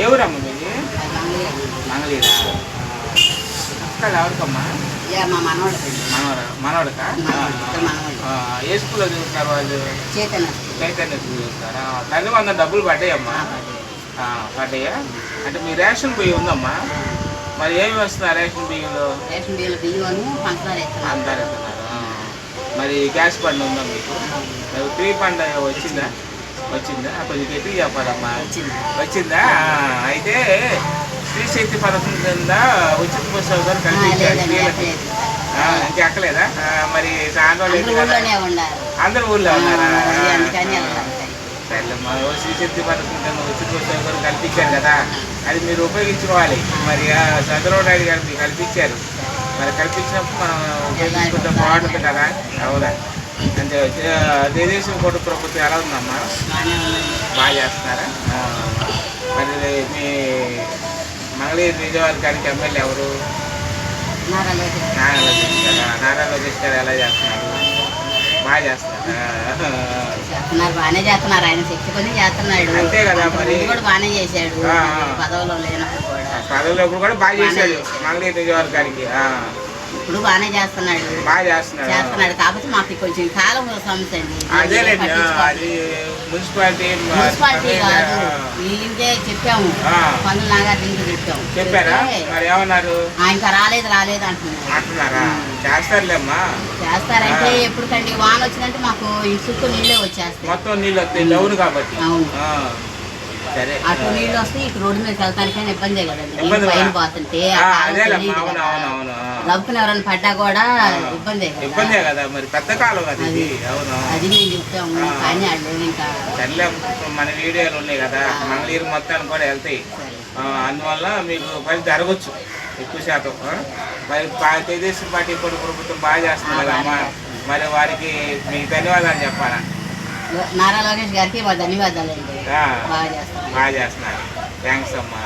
మీది మంగళీరా అక్కడ ఎవరికమ్మా? ఇక మా మనవాడు? మనవర మనవడకా ఇద్దరు మనవాళ్ళు ఆ, ఏ స్కూల్లో వాళ్ళు? చైతన్య. స్కూల్ చదువుతారా? తల్లి వంద డబ్బులు పడ్డాయమ్మా. పడ్డాయా. అంటే మీ రేషన్ బియ్యం ఉందమ్మా? మరి ఏమి వస్తున్నా రేషన్ బియ్యంలో? రేషన్ బియ్యం పంచదార. మరి గ్యాస్ బండ్ ఉందా మీకు? ఫ్రీ బండ్ వచ్చిందా? వచ్చిందా? కొంచెం గట్టి చెప్పాలమ్మా. వచ్చింది. వచ్చిందా? అయితే స్త్రీ శక్తి పథకం కింద ఉచిత బస్సు ఆ, కల్పించారు. స్త్రీలకి ఇంకా ఎక్కలేదా? మరి రోజులు అందరూ ఊళ్ళో ఉన్నారా. సరేమ్మా స్త్రీ శక్తి పథకం కింద ఉచిత బస్సు సౌకర్యం కల్పించారు కదా? అది మీరు ఉపయోగించుకోవాలి. మరి చంద్రబాబు నాయుడు గారు మీకు కల్పించారు. మరి కల్పించినప్పుడు మనం ఉపయోగించుకుంటే బాగుంటుంది కదా? అవునా? అంటే తెలుగుదేశం కూడా ప్రభుత్వం ఎలా ఉందమ్మా? బాగా చేస్తున్నారా? మరి మీ మంగళగిరి నియోజకవర్గానికి ఎమ్మెల్యే ఎవరు? నారా లోకేష్ గారా. నారా లోకేష్ గారు? ఎలా చేస్తున్నారు? బాగా చేస్తున్నారా? బాగానే చేస్తున్నారు. ఆయన శక్తి కొద్ది చేస్తున్నాడు. అంతే కదా మరి. కూడా బాగానే చేశాడు. పదవిలో లేనప్పుడు కూడా. పదవులు కూడా బాగా చేశాడు మంగళగిరి నియోజకవర్గానికి. ఇప్పుడు బాగానే చేస్తున్నాడు. బాగా చేస్తున్నాడు? చేస్తున్నాడు. కాకపోతే మాకు కొంచెం కాలం సమస్య అండి మున్సిపాలిటీ మున్సిపాలిటీ కాదు. ఈయనకే చెప్పాము. పనులు నాగార్జునకి చెప్పాము. చెప్పారా? చెప్తే మరి ఏమన్నారు? ఆ, ఇంకా రాలేదు రాలేదు అంటున్నారు. అంటున్నారా? చేస్తారులేమ్మా. చేస్తారంటే. ఎప్పుడు కండి వాన వచ్చిందంటే మాకు ఈ చుట్టూ నీళ్ళే వచ్చేస్తాయి. మొత్తం నీళ్ళు వస్తాయి. కాబట్టి. అవును. అటు. నీళ్ళు వస్తే ఇటు రోడ్డు మీద వెళ్తానికైనా ఇబ్బందే కదండి. పైన పోతుంటే. లబ్బున ఎవరైనా పడ్డా కూడా. ఇబ్బందే ఇబ్బందే కదా మరి పెద్ద కాలం అది అది. మేము చెప్తాము. కానీ వాళ్ళు ఇంకా. సర్లే మన వీడియోలు ఉన్నాయి కదా మంగళగిరి మొత్తానికి కూడా వెళ్తాయి. అందువల్ల మీకు పని జరగచ్చు ఎక్కువ శాతం? మరి తెలుగుదేశం పార్టీ ఇప్పుడు ప్రభుత్వం బాగా చేస్తుంది కదా అమ్మా మరి వారికి మీకు ధన్యవాదాలు చెప్పాలా? నారా లోకేష్ గారికి మా ధన్యవాదాలండి. బాగా చేస్తున్నారు. థ్యాంక్స్ అమ్మా.